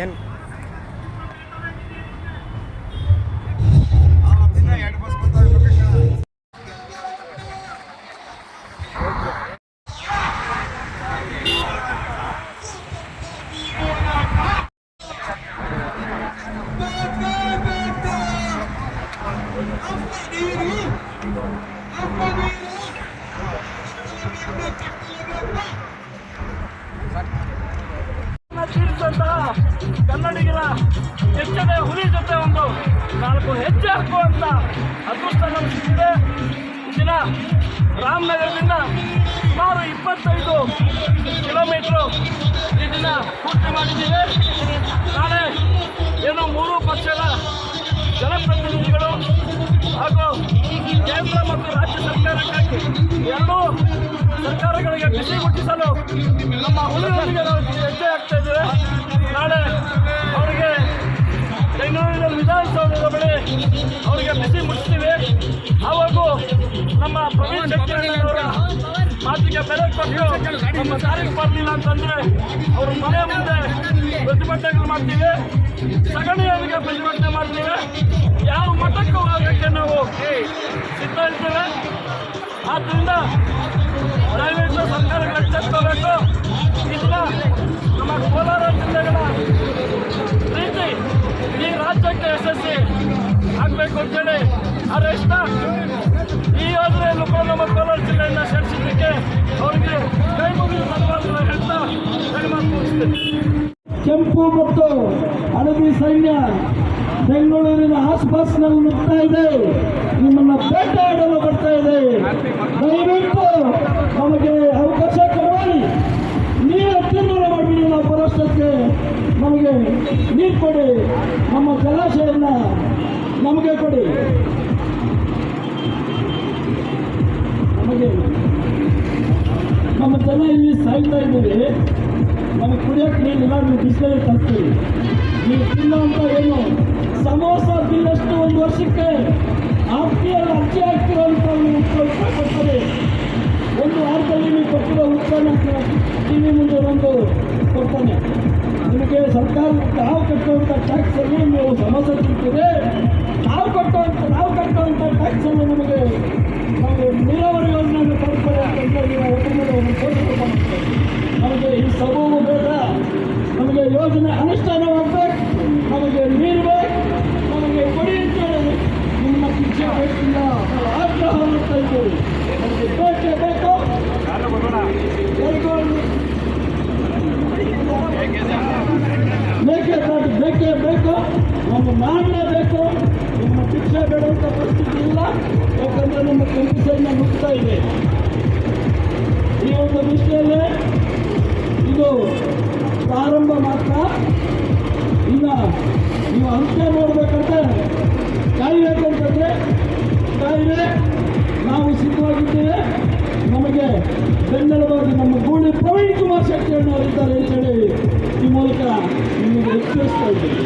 ಏನು ನಾಲ್ಕು ಹೆಜ್ಜೆ ಹಾಕುವಂತ ಅದೃಷ್ಟ ನಮ್ಗೆ ಸಿಕ್ಕಿದೆ ದಿನ ರಾಮನಗರದಿಂದ ಸುಮಾರು ಇಪ್ಪತ್ತೈದು ಕಿಲೋಮೀಟ್ರು ಈ ದಿನ ಪೂರ್ತಿ ಮಾಡಿದ್ದೀವಿ. ನಾಳೆ ಏನು ಮೂರು ಪಕ್ಷದ ಜನಪ್ರತಿನಿಧಿಗಳು ಹಾಗೂ ಕೇಂದ್ರ ಮತ್ತು ರಾಜ್ಯ ಸರ್ಕಾರಕ್ಕಾಗಿ ಎರಡೂ ಸರ್ಕಾರಗಳಿಗೆ ಬಿಸಿ ಮುಟ್ಟಿಸಲು ನಮ್ಮ ನಾವು ಹೆಜ್ಜೆ ಅವರಿಗೆ ಬಿಸಿ ಮುಟ್ಟಿಸ್ತೀವಿ ಹಾಗೂ ನಮ್ಮ ಪ್ರವೀಣ್ ಅವರ ಮಾತಿಗೆ ಬೆಲೆ ಕೊಟ್ಟು ನಮ್ಮ ಸಾರಿಗೆ ಬರಲಿಲ್ಲ ಅಂತಂದ್ರೆ ಅವ್ರ ಮನೆ ಮುಂದೆ ಪ್ರತಿಭಟನೆಗಳು ಮಾಡ್ತೀವಿ. ಸಗಣಿಯವರಿಗೆ ಪ್ರತಿಭಟನೆ ಮಾಡ್ತೀವಿ. ಯಾವ ಮಠಕ್ಕೂ ಹೋಗೋಕ್ಕೆ ನಾವು ಸಿದ್ಧ ಇರ್ತೇವೆ ಆದ್ದರಿಂದ ದಯವಿಟ್ಟು ಆಗಬೇಕು ಅಂತೇಳಿ ಆದೇಶ ಈ ಯೋಜನೆಯನ್ನು ಕೂಡ ನಮ್ಮ ಕೋಲಾರ ಜಿಲ್ಲೆಯಿಂದ ಸೇರಿಸಿದ್ದಕ್ಕೆ ಅವರಿಗೆ ಕೈ ಮುಗಿದು ಧನ್ಯವಾದಗಳು ಹೇಳ್ತಾ ಕೆಂಪು ಮತ್ತು ಹಳದಿ ಸೈನ್ಯ ಬೆಂಗಳೂರಿನ ಆಸ್ಪಾಸ್ನಲ್ಲಿ ನುಗ್ತಾ ಇದೆ. ನಿಮ್ಮನ್ನ ಬೇಟೆಯಾಡಲು ಬರ್ತಾ ಇದೆ. ದಯವಿಟ್ಟು ನಮಗೆ ಅವಕಾಶ ಕೊಡಿ ನೀರು ತೀರ್ಮಾನ ಮಾಡಿಬಿಡಿ ನಾವು ಬರೋಷ್ಟಕ್ಕೆ ನಮಗೆ ನೀರು ಕೊಡಿ. ನಮ್ಮ ಜಲಾಶಯನ ನಮಗೆ ಕೊಡಿ. ನಮಗೆ. ನಮ್ಮ ಜನ ಇಲ್ಲಿ ಸಾಯ್ತಾ ಇದ್ದೀವಿ. ನಮಗೆ ಕುಡಿಯೋಕೆ ನೀರಿಲ್ಲ ನೀವು ಬಿಸಿಲೇ ತರ್ತೀವಿ ನೀವು ಅಂತ ಏನು? ಸಮೋಸ ತಿನ್ನಷ್ಟು ಒಂದು ವರ್ಷಕ್ಕೆ ಆಸ್ತಿಯಲ್ಲಿ ಅರ್ಜಿ ಸ್ವಲ್ಪ ಕೊಡ್ತಾರೆ. ಒಂದು ವಾರದಲ್ಲಿ ನೀವು ಕೊಟ್ಟಿರೋ ಉತ್ಪನ್ನ ಟಿ ವಿ ಮುಂದೆ ಒಂದು ಕೊಡ್ತಾನೆ. ನಿಮಗೆ ಸರ್ಕಾರ ತಾವು ಕಟ್ಟುವಂಥ ಟ್ಯಾಕ್ಸಲ್ಲಿ ಕಟ್ಟುವಂಥ ಯಾಕಂದ್ರೆ ನಮ್ಮ ಕಂಪಿಸನ್ನ ಮುಟ್ತಾ ಇದೆ. ಈ ಒಂದು ದೃಷ್ಟಿಯಲ್ಲೇ ಇದು ಪ್ರಾರಂಭ ಮಾತ್ರ. ಇನ್ನು ನೀವು ಅಂತ್ಯ ನೋಡ್ಬೇಕಂದ್ರೆ ಕಾಯಬೇಕಂತಂದ್ರೆ ಕಾಯಿಲೆ, ನಾವು ಸಿದ್ಧವಾಗಿದ್ದೇವೆ. ನಮಗೆ ಬೆನ್ನೆಲುಬಾಗಿ ನಮ್ಮ ಗೂಳಿ ಪ್ರವೀಣ್ ಕುಮಾರ್ ಶೆಟ್ಟಿ ಅವರಿದ್ದಾರೆ ಅಂತೇಳಿ ಈ ಮೂಲಕ ನಿಮಗೆ ಎಚ್ಚರಿಸ್ತಾ ಇದ್ದೀವಿ